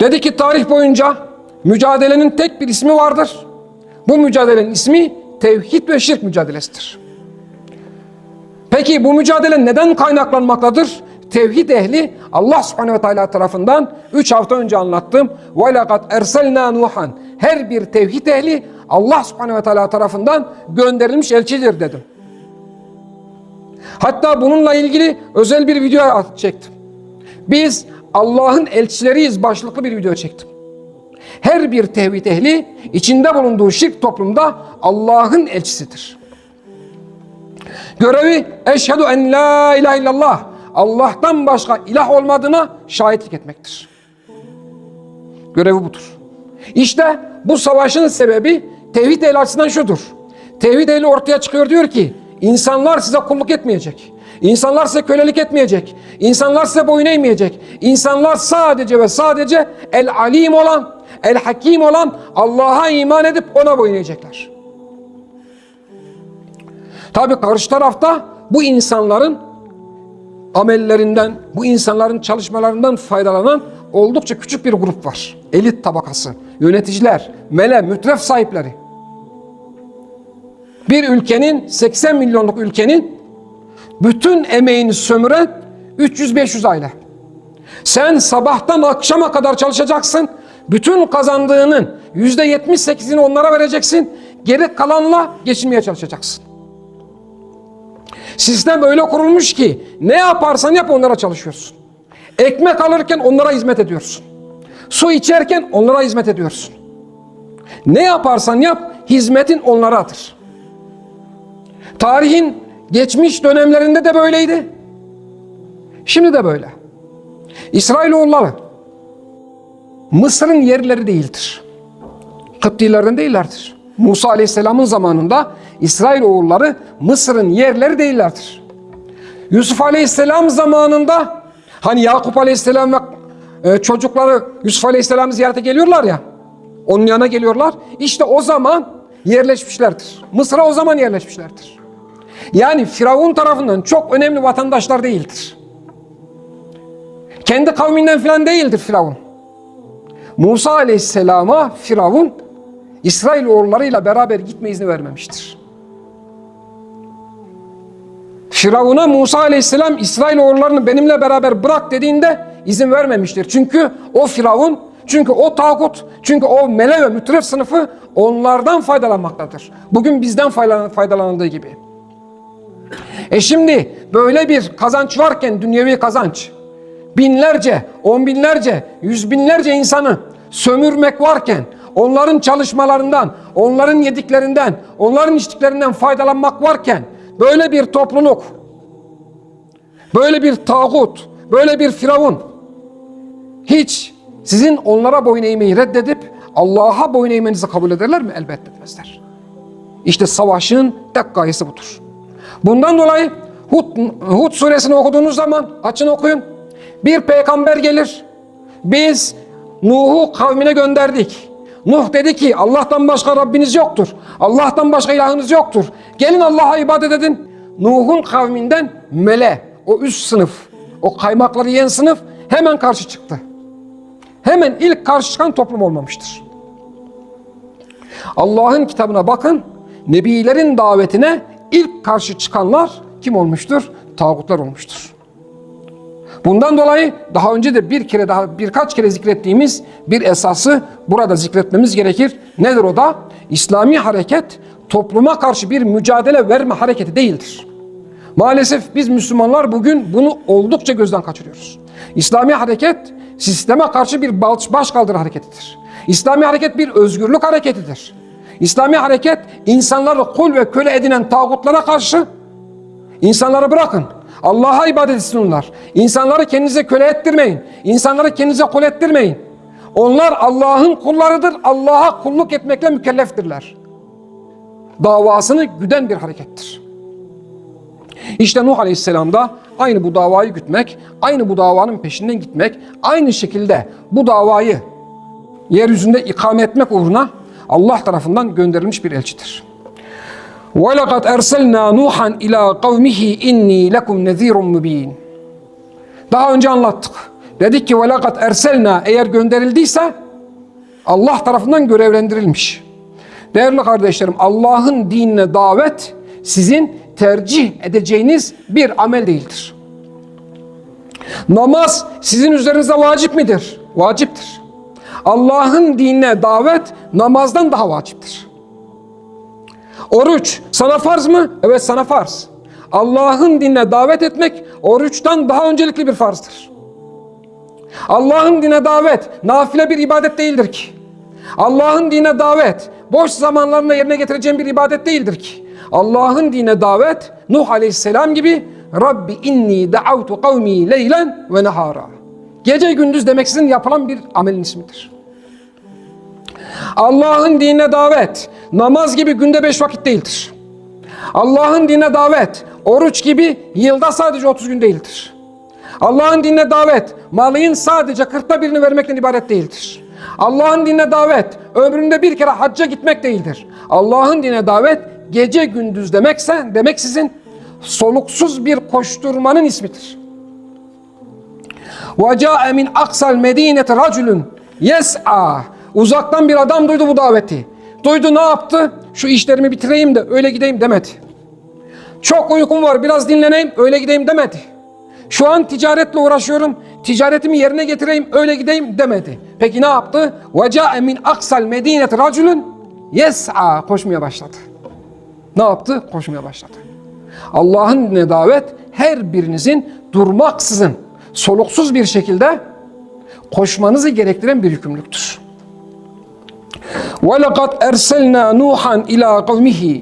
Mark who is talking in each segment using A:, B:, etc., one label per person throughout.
A: Dedi ki tarih boyunca mücadelenin tek bir ismi vardır. Bu mücadelenin ismi tevhid ve şirk mücadelesidir. Peki bu mücadele neden kaynaklanmaktadır? Tevhid ehli Allah subhanehu ve teala tarafından 3 hafta önce anlattım. وَلَقَدْ اَرْسَلْنَا نُوحًا Her bir tevhid ehli Allah subhanehu ve teala tarafından gönderilmiş elçidir dedim. Hatta bununla ilgili özel bir video çektim. Biz Allah'ın elçileriyiz başlıklı bir video çektim. Her bir tevhid ehli içinde bulunduğu şirk toplumda Allah'ın elçisidir. Görevi eşhedü en la ilahe illallah Allah'tan başka ilah olmadığına şahitlik etmektir. Görevi budur. İşte bu savaşın sebebi tevhid ehli açısından şudur. Tevhid ehli ortaya çıkıyor diyor ki insanlar size kulluk etmeyecek. İnsanlar size kölelik etmeyecek. İnsanlar size boyun eğmeyecek. İnsanlar sadece ve sadece el alim olan, el hakim olan Allah'a iman edip ona boyun eğecekler. Tabi karşı tarafta bu insanların amellerinden, bu insanların çalışmalarından faydalanan oldukça küçük bir grup var. Elit tabakası, yöneticiler, mele, mütref sahipleri. Bir ülkenin, 80 milyonluk ülkenin bütün emeğini sömüren 300-500 aile. Sen sabahtan akşama kadar çalışacaksın. Bütün kazandığının %78'ini onlara vereceksin. Geri kalanla geçinmeye çalışacaksın. Sistem öyle kurulmuş ki ne yaparsan yap onlara çalışıyorsun. Ekmek alırken onlara hizmet ediyorsun. Su içerken onlara hizmet ediyorsun. Ne yaparsan yap hizmetin onlaradır. Tarihin geçmiş dönemlerinde de böyleydi. Şimdi de böyle. İsrailoğulları Mısır'ın yerleri değildir. Kıptilerden değillerdir. Musa Aleyhisselam'ın zamanında İsrailoğulları Mısır'ın yerleri değillerdir. Yusuf Aleyhisselam zamanında hani Yakup Aleyhisselam ve e, çocukları Yusuf Aleyhisselam'ı ziyarete geliyorlar ya onun yanına geliyorlar. İşte o zaman yerleşmişlerdir. Mısır'a o zaman yerleşmişlerdir. Yani Firavun tarafından çok önemli vatandaşlar değildir. Kendi kavminden falan değildir Firavun. Musa Aleyhisselam'a Firavun İsrail oğullarıyla beraber gitme izni vermemiştir. Firavun'a Musa Aleyhisselam İsrail oğullarını benimle beraber bırak dediğinde izin vermemiştir. Çünkü o Firavun, çünkü o tağut, çünkü o mele ve mütref sınıfı onlardan faydalanmaktadır. Bugün bizden faydalanıldığı gibi. E şimdi böyle bir kazanç varken dünyevi kazanç, binlerce, on binlerce, yüz binlerce insanı sömürmek varken, onların çalışmalarından, onların yediklerinden, onların içtiklerinden faydalanmak varken, böyle bir topluluk, böyle bir tağut, böyle bir firavun, hiç sizin onlara boyun eğmeyi reddedip Allah'a boyun eğmenizi kabul ederler mi? Elbette etmezler. İşte savaşın tek gayesi budur. Bundan dolayı Hud, Hud suresini okuduğunuz zaman açın okuyun. Bir peygamber gelir. Biz Nuh'u kavmine gönderdik. Nuh dedi ki Allah'tan başka Rabbiniz yoktur. Allah'tan başka ilahınız yoktur. Gelin Allah'a ibadet edin. Nuh'un kavminden mele, o üst sınıf, o kaymakları yiyen sınıf hemen karşı çıktı. Hemen ilk karşı çıkan toplum olmamıştır. Allah'ın kitabına bakın. Nebilerin davetine ilk karşı çıkanlar kim olmuştur? Tağutlar olmuştur. Bundan dolayı daha önce de bir kere daha birkaç kere zikrettiğimiz bir esası burada zikretmemiz gerekir. Nedir o da? İslami hareket topluma karşı bir mücadele verme hareketi değildir. Maalesef biz Müslümanlar bugün bunu oldukça gözden kaçırıyoruz. İslami hareket sisteme karşı bir baş kaldırı hareketidir. İslami hareket bir özgürlük hareketidir. İslami hareket insanları kul ve köle edinen tağutlara karşı insanları bırakın. Allah'a ibadet etsinler. İnsanları kendinize köle ettirmeyin. İnsanları kendinize kul ettirmeyin. Onlar Allah'ın kullarıdır. Allah'a kulluk etmekle mükelleftirler. Davasını güden bir harekettir. İşte Nuh Aleyhisselam da aynı bu davayı gütmek, aynı bu davanın peşinden gitmek, aynı şekilde bu davayı yeryüzünde ikame etmek uğruna Allah tarafından gönderilmiş bir elçidir. وَلَقَدْ اَرْسَلْنَا نُوحًا اِلَى قَوْمِهِ اِنِّي لَكُمْ نَذ۪يرٌ مُب۪ينٌ Daha önce anlattık. Dedik ki velakat erselna eğer gönderildiyse Allah tarafından görevlendirilmiş. Değerli kardeşlerim Allah'ın dinine davet sizin tercih edeceğiniz bir amel değildir. Namaz sizin üzerinize vacip midir? Vaciptir. Allah'ın dinine davet namazdan daha vaciptir. Oruç sana farz mı? Evet sana farz. Allah'ın dinine davet etmek oruçtan daha öncelikli bir farzdır. Allah'ın dine davet nafile bir ibadet değildir ki. Allah'ın dine davet boş zamanlarında yerine getireceğin bir ibadet değildir ki. Allah'ın dine davet Nuh aleyhisselam gibi Rabbi inni da'avtu kavmi leylen ve nehara. Gece gündüz demeksizin yapılan bir amelin ismidir. Allah'ın dinine davet namaz gibi günde beş vakit değildir. Allah'ın dinine davet oruç gibi yılda sadece 30 gün değildir. Allah'ın dinine davet malın sadece kırkta birini vermekten ibaret değildir. Allah'ın dinine davet ömründe bir kere hacca gitmek değildir. Allah'ın dinine davet gece gündüz demekse demek sizin soluksuz bir koşturmanın ismidir. Ve ca'e min aksal medinete raculun yes'a. Uzaktan bir adam duydu bu daveti. Duydu ne yaptı? Şu işlerimi bitireyim de öyle gideyim demedi. Çok uykum var biraz dinleneyim öyle gideyim demedi. Şu an ticaretle uğraşıyorum. Ticaretimi yerine getireyim öyle gideyim demedi. Peki ne yaptı? Ve ca'e min aksal medinete raculun yes'a. Koşmaya başladı. Ne yaptı? Koşmaya başladı. Allah'ın ne davet her birinizin durmaksızın soluksuz bir şekilde koşmanızı gerektiren bir yükümlülüktür. وَلَقَدْ اَرْسَلْنَا نُوحًا اِلَى قَوْمِهِ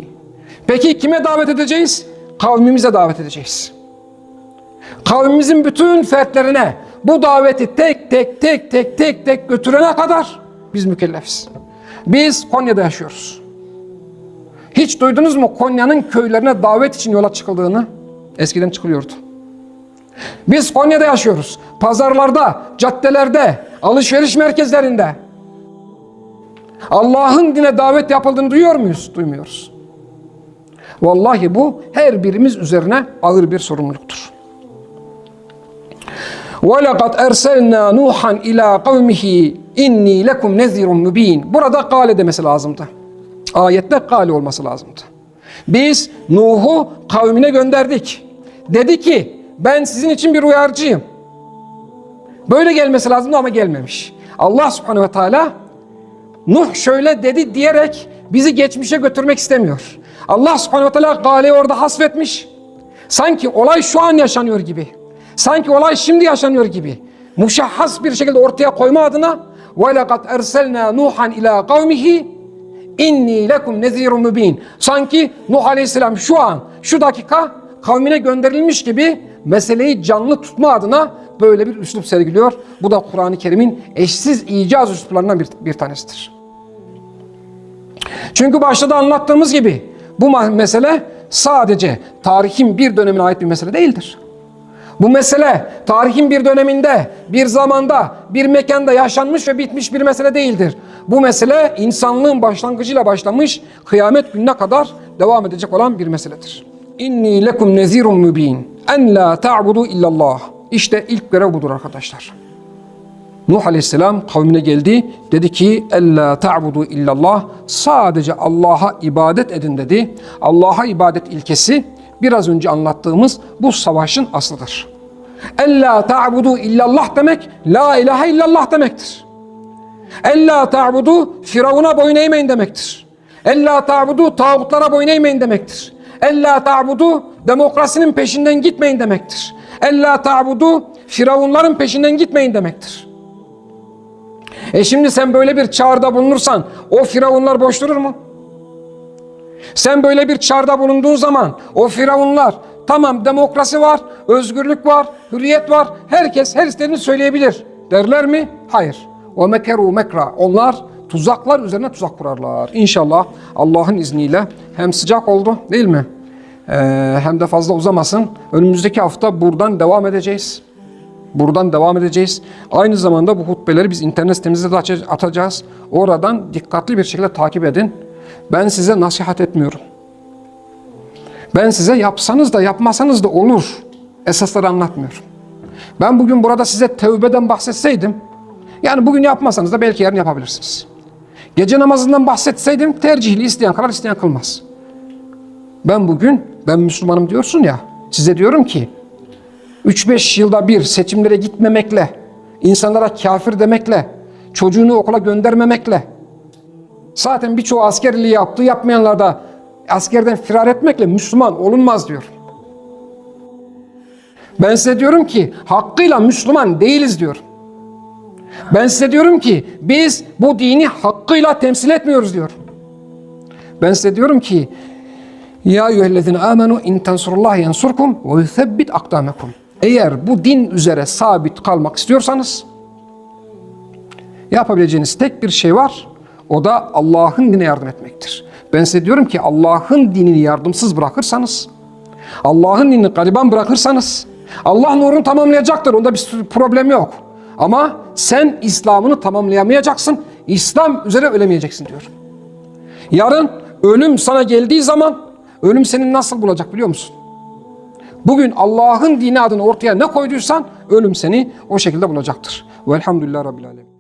A: Peki kime davet edeceğiz? Kavmimize davet edeceğiz. Kavmimizin bütün fertlerine bu daveti tek tek tek tek tek tek götürene kadar biz mükellefiz. Biz Konya'da yaşıyoruz. Hiç duydunuz mu Konya'nın köylerine davet için yola çıkıldığını? Eskiden çıkılıyordu. Biz Konya'da yaşıyoruz. Pazarlarda, caddelerde, alışveriş merkezlerinde. Allah'ın dine davet yapıldığını duyuyor muyuz? Duymuyoruz. Vallahi bu her birimiz üzerine ağır bir sorumluluktur. وَلَقَدْ اَرْسَلْنَا نُوحًا اِلَى قَوْمِهِ اِنِّي لَكُمْ نَذِيرٌ مُب۪ينَ Burada kale demesi lazımdı. Ayette kale olması lazımdı. Biz Nuh'u kavmine gönderdik. Dedi ki ben sizin için bir uyarıcıyım. Böyle gelmesi lazımdı ama gelmemiş. Allah subhanehu ve teala Nuh şöyle dedi diyerek bizi geçmişe götürmek istemiyor. Allah subhanehu ve teala galeyi orada hasfetmiş. Sanki olay şu an yaşanıyor gibi. Sanki olay şimdi yaşanıyor gibi. Muşahhas bir şekilde ortaya koyma adına وَلَقَدْ اَرْسَلْنَا نُوحًا اِلَى قَوْمِهِ inni lekum nezirun mübin. Sanki Nuh Aleyhisselam şu an, şu dakika kavmine gönderilmiş gibi meseleyi canlı tutma adına böyle bir üslup sergiliyor. Bu da Kur'an-ı Kerim'in eşsiz icaz üsluplarından bir, bir tanesidir. Çünkü başta da anlattığımız gibi bu mesele sadece tarihin bir dönemine ait bir mesele değildir. Bu mesele tarihin bir döneminde, bir zamanda, bir mekanda yaşanmış ve bitmiş bir mesele değildir. Bu mesele insanlığın başlangıcıyla başlamış, kıyamet gününe kadar devam edecek olan bir meseledir. İnni lekum nezirun mübin en la ta'budu illallah. İşte ilk görev budur arkadaşlar. Nuh Aleyhisselam kavmine geldi. Dedi ki Ella ta'budu illallah. Sadece Allah'a ibadet edin dedi. Allah'a ibadet ilkesi biraz önce anlattığımız bu savaşın aslıdır. Ella ta'budu illallah demek la ilahe illallah demektir. Ella ta'budu firavuna boyun eğmeyin demektir. Ella ta'budu tağutlara boyun eğmeyin demektir. Ella ta'budu demokrasinin peşinden gitmeyin demektir. Ella ta'budu firavunların peşinden gitmeyin demektir. E şimdi sen böyle bir çağrıda bulunursan o firavunlar boş durur mu? Sen böyle bir çağrıda bulunduğun zaman o firavunlar tamam demokrasi var, özgürlük var, hürriyet var. Herkes her istediğini söyleyebilir. Derler mi? Hayır. O mekeru mekra. Onlar tuzaklar üzerine tuzak kurarlar. İnşallah Allah'ın izniyle hem sıcak oldu değil mi? Ee, hem de fazla uzamasın. Önümüzdeki hafta buradan devam edeceğiz. Buradan devam edeceğiz. Aynı zamanda bu hutbeleri biz internet sitemizde de atacağız. Oradan dikkatli bir şekilde takip edin. Ben size nasihat etmiyorum. Ben size yapsanız da yapmasanız da olur. Esasları anlatmıyorum. Ben bugün burada size tevbeden bahsetseydim, yani bugün yapmasanız da belki yarın yapabilirsiniz. Gece namazından bahsetseydim tercihli isteyen kılar isteyen kılmaz. Ben bugün ben Müslümanım diyorsun ya size diyorum ki 3-5 yılda bir seçimlere gitmemekle, insanlara kafir demekle, çocuğunu okula göndermemekle, zaten birçoğu askerliği yaptı, yapmayanlar da askerden firar etmekle Müslüman olunmaz diyor. Ben size diyorum ki hakkıyla Müslüman değiliz diyor. Ben size diyorum ki biz bu dini hakkıyla temsil etmiyoruz diyor. Ben size diyorum ki ya eyyühellezine amenu in tensurullahi yansurkum ve yuthebbit akdamekum. Eğer bu din üzere sabit kalmak istiyorsanız yapabileceğiniz tek bir şey var. O da Allah'ın dine yardım etmektir. Ben size diyorum ki Allah'ın dinini yardımsız bırakırsanız, Allah'ın dinini gariban bırakırsanız, Allah nurunu tamamlayacaktır. Onda bir problem yok. Ama sen İslam'ını tamamlayamayacaksın. İslam üzere ölemeyeceksin diyor. Yarın ölüm sana geldiği zaman ölüm seni nasıl bulacak biliyor musun? Bugün Allah'ın dini adını ortaya ne koyduysan ölüm seni o şekilde bulacaktır. Velhamdülillah Rabbil Alemin.